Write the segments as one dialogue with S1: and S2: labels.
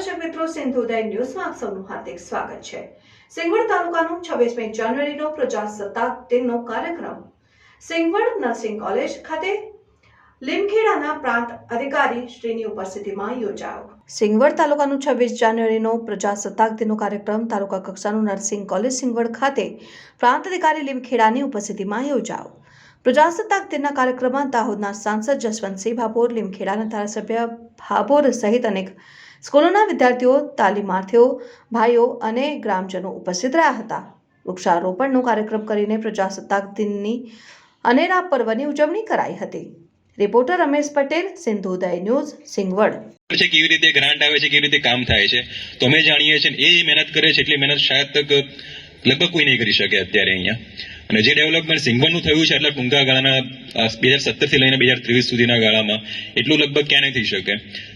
S1: દર્શક મિત્રો સિંધુદય ન્યૂઝમાં આપ સૌનું હાર્દિક સ્વાગત છે. સિંગવડ તાલુકાનો છવ્વીસમી જાન્યુઆરીનો પ્રજાસત્તાક દિનનો કાર્યક્રમ. સિંગવડ નર્સિંગ કોલેજ ખાતે લીમખેડાના પ્રાંત અધિકારી શ્રીની ઉપસ્થિતિમાં યોજાયો. સિંગવડ તાલુકાનું છવ્વીસ જાન્યુઆરીનો પ્રજાસત્તાક દિનનો કાર્યક્રમ તાલુકા કક્ષાનું નર્સિંગ કોલેજ સિંગવડ ખાતે પ્રાંત અધિકારી લીમખેડાની ઉપસ્થિતિમાં યોજાયો. પ્રજાસત્તાક દિનના કાર્યક્રમમાં દાહોદના સાંસદ જસવંતસિંહ ભાભોર, લીમખેડાના ધારાસભ્ય ભાભોર સહિત અનેક સ્કૂલોના વિદ્યાર્થીઓ, તાલીમાર્થીઓ, ભાઈઓ અને ગ્રામજનો ઉપસ્થિત રહ્યા હતા. વૃક્ષારોપણનો કાર્યક્રમ કરીને પ્રજાસત્તાક દિનની અનેરા પર્વની ઉજવણી કરાઈ હતી. Reporter Ramesh Patel Sindhuday news, Singvad.
S2: છે કેવી રીતે ગ્રાન્ટ આવે છે, કેવી રીતે કામ થાય છે? તો અમે જાણીએ છીએ એ મહેનત કરે છે, એટલી મહેનત શાયદ લગભગ કોઈ નહીં કરી શકે અત્યારે અહીંયા. અને જે ડેવલપમેન્ટ સિંગવડનું થયું છે એટલે ટૂંકા ગાળાના બે હજાર સત્તરથી લઈને બે હજાર ત્રેવીસ સુધીના ગાળામાં, એટલું લગભગ ક્યાં નહીં થઈ શકે.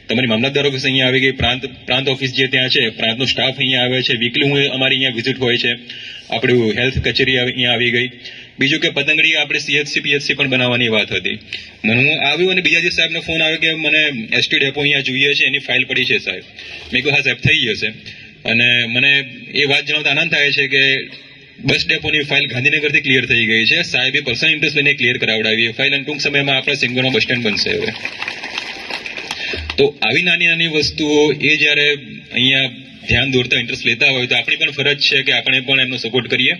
S2: તમારી મામલતદાર ઓફિસ અહીંયા આવી ગઈ પ્રાંત પ્રાંત ઓફિસ જે ત્યાં છે, પ્રાંતનો સ્ટાફ અહીંયા આવે છે વીકલી હું અમારી અહીંયા વિઝિટ હોય છે. આપણું હેલ્થ કચેરી અહીંયા આવી ગઈ. બીજું કે પતંગડી આપણે સીએચસી પીએચસી પણ બનાવવાની વાત હતી. મને હું આવ્યું અને બીજા જે સાહેબનો ફોન આવ્યો કે મને એસટી ડેપો અહીંયા જોઈએ છે, એની ફાઇલ પડી છે સાહેબ. મેં કહ્યું હા સાહેબ, થઈ જશે. અને મને એ વાત જણાવતા આનંદ થાય છે કે બસ ડેપોની ફાઇલ ગાંધીનગરથી ક્લિયર થઈ ગઈ છે. સાહેબે પર્સનલ ઇન્ટરેસ્ટ લઈને ક્લિયર કરાવડાવી. એ ફાઇલ અને ટૂંક સમયમાં આપણા સિંગરમાં બસ સ્ટેન્ડ બનશે હવે. તો આવી નાની નાની વસ્તુઓ એ જ્યારે અહીંયા ધ્યાન દોરતા ઇન્ટરેસ્ટ લેતા હોય તો આપણી પણ ફરજ છે કે આપણે પણ એમનો સપોર્ટ કરીએ.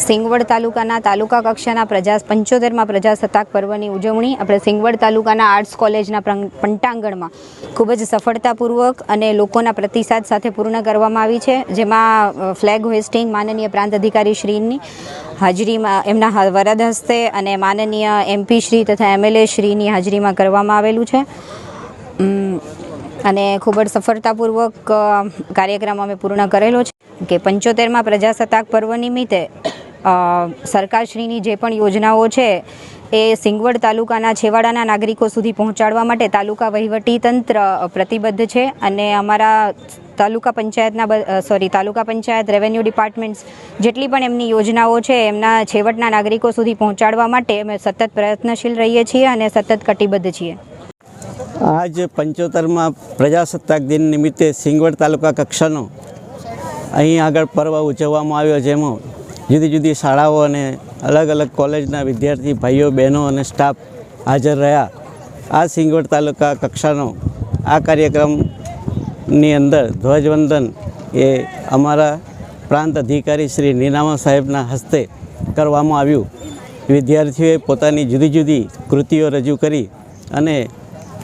S3: સિંગવડ તાલુકાના તાલુકા કક્ષાના પ્રજા પંચોતેરમાં પ્રજાસત્તાક પર્વની ઉજવણી. આપણે સિંગવડ તાલુકાના આર્ટ્સ કોલેજના પંટાંગણમાં ખૂબ જ સફળતાપૂર્વક અને લોકોના પ્રતિસાદ સાથે પૂર્ણ કરવામાં આવી છે. જેમાં ફ્લેગ હોઇસ્ટિંગ માનનીય પ્રાંત અધિકારી શ્રીની હાજરીમાં, એમના વરદ હસ્તે અને માનનીય એમપી શ્રી તથા એમએલએ શ્રીની હાજરીમાં કરવામાં આવેલું છે. અને ખૂબ જ સફળતાપૂર્વક કાર્યક્રમ અમે પૂર્ણ કરેલો છે. કે પંચોતેરમાં પ્રજાસત્તાક પર્વ નિમિત્તે સરકારશ્રીની જે પણ યોજનાઓ છે એ સિંગવડ તાલુકાના છેવાડાના નાગરિકો સુધી પહોંચાડવા માટે તાલુકા વહીવટી તંત્ર પ્રતિબદ્ધ છે અને અમારા તાલુકા પંચાયતના sorry taluka panchayat revenue departments જેટલી પણ એમની યોજનાઓ છે એમના છેવટના નાગરિકો સુધી પહોંચાડવા માટે અમે સતત પ્રયત્નશીલ રહીએ છીએ અને સતત કટિબદ્ધ છીએ.
S4: આજ પંચોતેરમાં પ્રજાસત્તાક દિન નિમિત્તે સિંગવડ તાલુકા કક્ષાનો અહીં આગળ પર્વ ઉજવવામાં આવ્યો જેમાં જુદી જુદી શાળાઓ અને અલગ અલગ કોલેજના વિદ્યાર્થી ભાઈઓ, બહેનો અને સ્ટાફ હાજર રહ્યા. આ સિંગવડ તાલુકા કક્ષાનો આ કાર્યક્રમની અંદર ધ્વજવંદન એ અમારા પ્રાંત અધિકારી શ્રી નીનામા સાહેબના હસ્તે કરવામાં આવ્યું. વિદ્યાર્થીઓએ પોતાની જુદી જુદી કૃતિઓ રજૂ કરી અને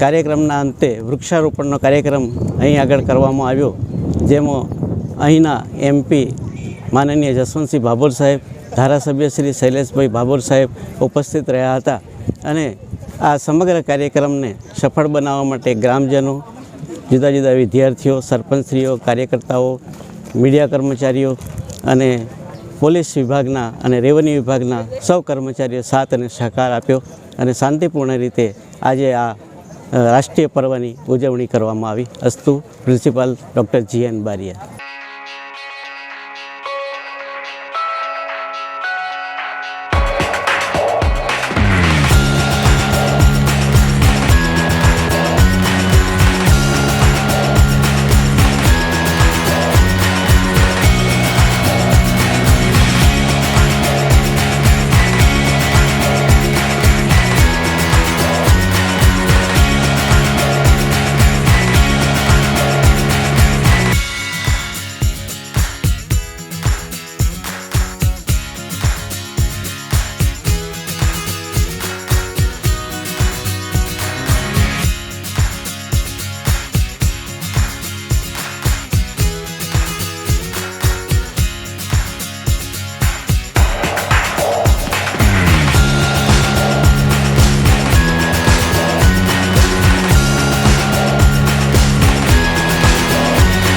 S4: કાર્યક્રમના અંતે વૃક્ષારોપણનો કાર્યક્રમ અહીં આગળ કરવામાં આવ્યો. જેમાં અહીંના એમપી માનનીય જસવંતસિંહ ભાભોર સાહેબ, ધારાસભ્ય શ્રી શૈલેષભાઈ ભાભોર સાહેબ ઉપસ્થિત રહ્યા હતા અને આ સમગ્ર કાર્યક્રમને સફળ બનાવવા માટે ગ્રામજનો, જુદા જુદા વિદ્યાર્થીઓ, સરપંચશ્રીઓ, કાર્યકર્તાઓ, મીડિયા કર્મચારીઓ અને પોલીસ વિભાગના અને રેવન્યુ વિભાગના સૌ કર્મચારીઓ સાથ અને સહકાર આપ્યો અને શાંતિપૂર્ણ રીતે આજે આ રાષ્ટ્રીય પર્વની ઉજવણી કરવામાં આવી. અસ્તુ principal doctor G N Bariya.